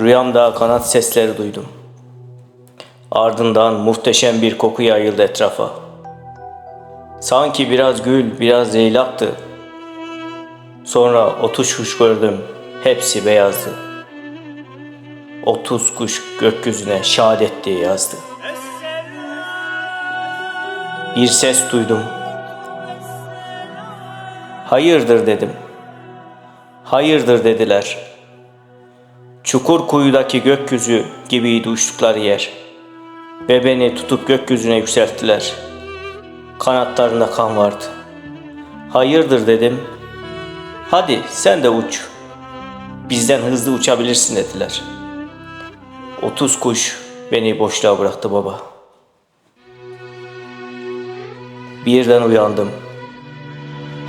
Rüyamda kanat sesleri duydum. Ardından muhteşem bir koku yayıldı etrafa. Sanki biraz gül, biraz leylaktı. Sonra otuz kuş gördüm, hepsi beyazdı. Otuz kuş gökyüzüne şehadet diye yazdı. Bir ses duydum. Hayırdır dedim. Hayırdır dediler. Çukur kuyudaki gökyüzü gibiydi uçtukları yer. Ve beni tutup gökyüzüne yükselttiler. Kanatlarında kan vardı. Hayırdır dedim. Hadi sen de uç. Bizden hızlı uçabilirsin dediler. Otuz kuş beni boşluğa bıraktı baba. Birden uyandım.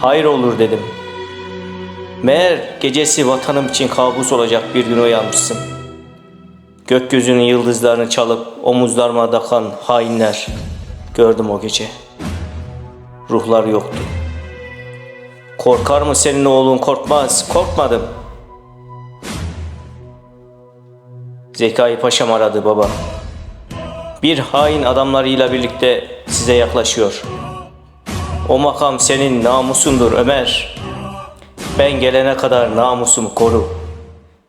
Hayır olur dedim. Meğer gecesi vatanım için kabus olacak bir gün uyanmışsın. Gökyüzünün yıldızlarını çalıp omuzlarıma takan hainler gördüm o gece. Ruhlar yoktu. Korkar mı senin oğlun korkmaz. Korkmadım. Zekai Paşam aradı baba. Bir hain adamlarıyla birlikte size yaklaşıyor. O makam senin namusundur Ömer. Ben gelene kadar namusumu koru.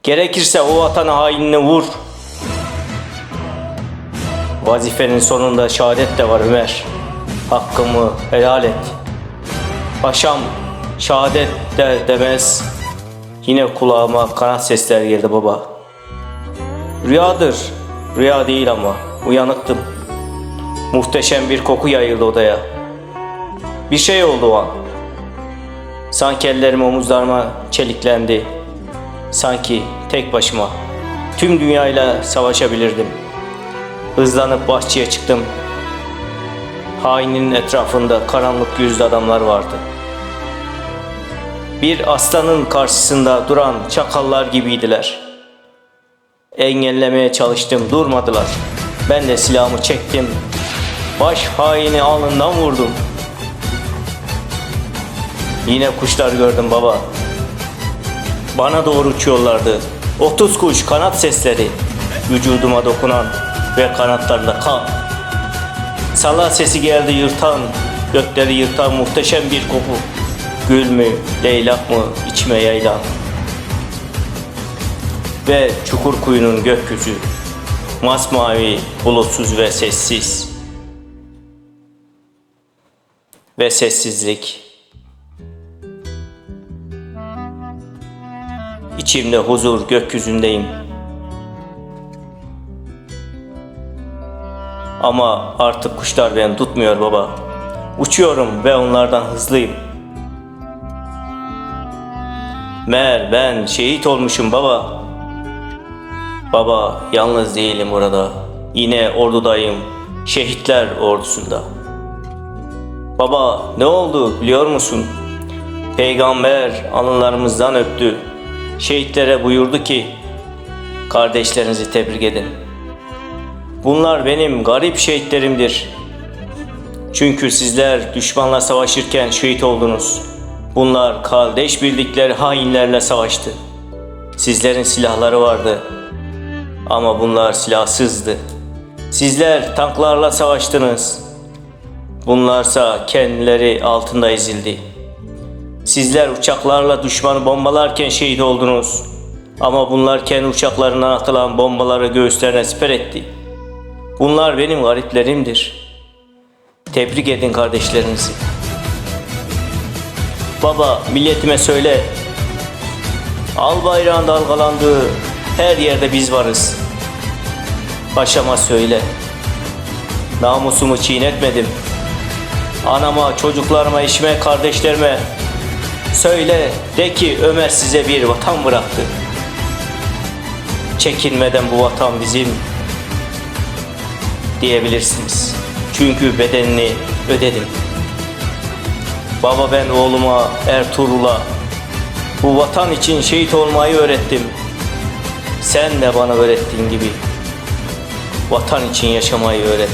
Gerekirse o vatan hainini vur. Vazifenin sonunda şehadet de var Ömer. Hakkımı helal et. Paşam şehadet der demez. Yine kulağıma kanat sesler geldi baba. Rüyadır. Rüya değil ama uyanıktım. Muhteşem bir koku yayıldı odaya. Bir şey oldu o an. Sanki ellerim omuzlarıma çeliklendi. Sanki tek başıma tüm dünyayla savaşabilirdim. Hızlanıp bahçeye çıktım. Hainin etrafında karanlık yüzlü adamlar vardı. Bir aslanın karşısında duran çakallar gibiydiler. Engellemeye çalıştım, durmadılar. Ben de silahımı çektim. Baş haini alnından vurdum. Yine kuşlar gördüm baba. Bana doğru uçuyorlardı. 30 kuş kanat sesleri. Vücuduma dokunan ve kanatlarında kan. Sala sesi geldi yırtan, gökleri yırtan muhteşem bir koku. Gül mü, leylak mı, içime yaylan. Ve çukur kuyunun gökyüzü. Masmavi, bulutsuz ve sessiz. Ve sessizlik. İçimde huzur gökyüzündeyim. Ama artık kuşlar beni tutmuyor baba. Uçuyorum ve onlardan hızlıyım. Meğer ben şehit olmuşum baba. Baba yalnız değilim burada. Yine ordudayım. Şehitler ordusunda. Baba ne oldu biliyor musun? Peygamber alınlarımızdan öptü. Şehitlere buyurdu ki kardeşlerinizi tebrik edin. Bunlar benim garip şehitlerimdir. Çünkü sizler düşmanla savaşırken şehit oldunuz. Bunlar kardeş bildikleri hainlerle savaştı. Sizlerin silahları vardı. Ama bunlar silahsızdı. Sizler tanklarla savaştınız. Bunlarsa kendileri altında ezildi. Sizler uçaklarla düşmanı bombalarken şehit oldunuz. Ama bunlar kendi uçaklarından atılan bombaları göğüslerine siper etti. Bunlar benim gariplerimdir. Tebrik edin kardeşlerinizi. Baba milletime söyle. Al bayrağın dalgalandığı her yerde biz varız. Paşama söyle. Namusumu çiğnetmedim. Anama, çocuklarıma, eşime, kardeşlerime söyle de ki Ömer size bir vatan bıraktı. çekinmeden bu vatan bizim diyebilirsiniz. Çünkü bedenini ödedim. Baba ben oğluma Ertuğrul'a bu vatan için şehit olmayı öğrettim. Sen de bana öğrettiğin gibi vatan için yaşamayı öğret.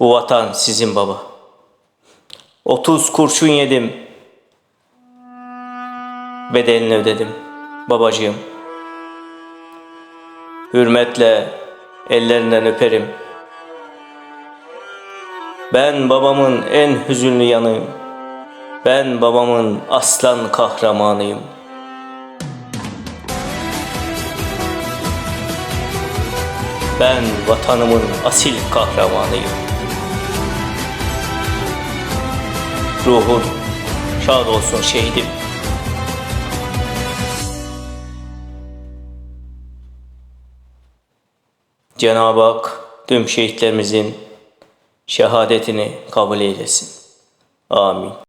Bu vatan sizin baba. 30 kurşun yedim. Bedelini ödedim babacığım. Hürmetle ellerinden öperim. Ben babamın en hüzünlü yanıyım. Ben babamın aslan kahramanıyım. Ben vatanımın asil kahramanıyım. Ruhun şad olsun şehidim. Cenab-ı Hak tüm şehitlerimizin şehadetini kabul eylesin. Amin.